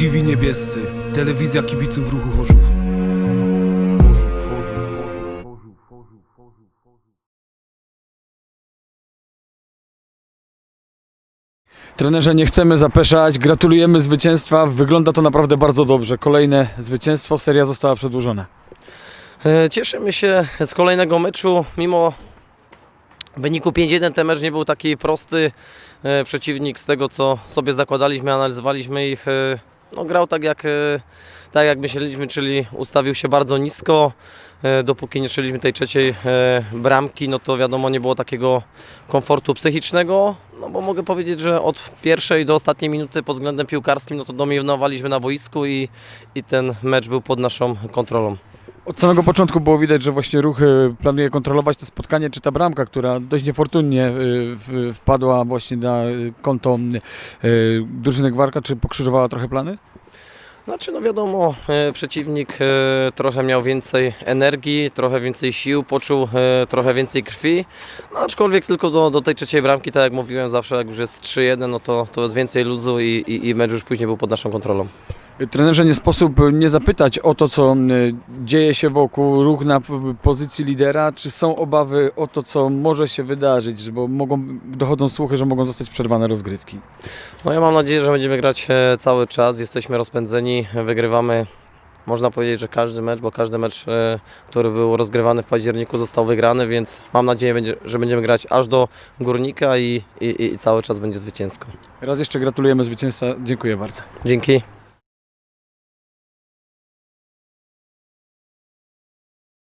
TV Niebiescy, telewizja kibiców ruchu Chorzów. Trenerze, nie chcemy zapeszać, gratulujemy zwycięstwa, wygląda to naprawdę bardzo dobrze. Kolejne zwycięstwo, seria została przedłużona. E, Cieszymy się z kolejnego meczu. Mimo wyniku 5-1 ten mecz nie był taki prosty. E, Przeciwnik z tego co sobie zakładaliśmy, analizowaliśmy ich, e, no, grał tak jak, e, tak jak myśleliśmy, czyli ustawił się bardzo nisko. E, Dopóki nie strzeliśmy tej trzeciej e, bramki, no to wiadomo nie było takiego komfortu psychicznego. No bo mogę powiedzieć, że od pierwszej do ostatniej minuty pod względem piłkarskim no to dominowaliśmy na boisku i, i ten mecz był pod naszą kontrolą. Od samego początku było widać, że właśnie ruch y, planuje kontrolować to spotkanie, czy ta bramka, która dość niefortunnie y, wpadła właśnie na y, konto y, drużyny Gwarka, czy pokrzyżowała trochę plany? Znaczy, no wiadomo, przeciwnik trochę miał więcej energii, trochę więcej sił, poczuł trochę więcej krwi. No, aczkolwiek tylko do, do tej trzeciej bramki, tak jak mówiłem zawsze, jak już jest 3-1, no to, to jest więcej luzu i, i, i mecz już później był pod naszą kontrolą. Trenerze, nie sposób nie zapytać o to, co y, dzieje się wokół, ruch na pozycji lidera, czy są obawy o to, co może się wydarzyć, bo mogą, dochodzą słuchy, że mogą zostać przerwane rozgrywki. No ja mam nadzieję, że będziemy grać e, cały czas, jesteśmy rozpędzeni, wygrywamy. Można powiedzieć, że każdy mecz, bo każdy mecz, e, który był rozgrywany w październiku został wygrany, więc mam nadzieję, że będziemy grać aż do górnika i, i, i cały czas będzie zwycięsko. Raz jeszcze gratulujemy zwycięstwa, dziękuję bardzo. Dzięki.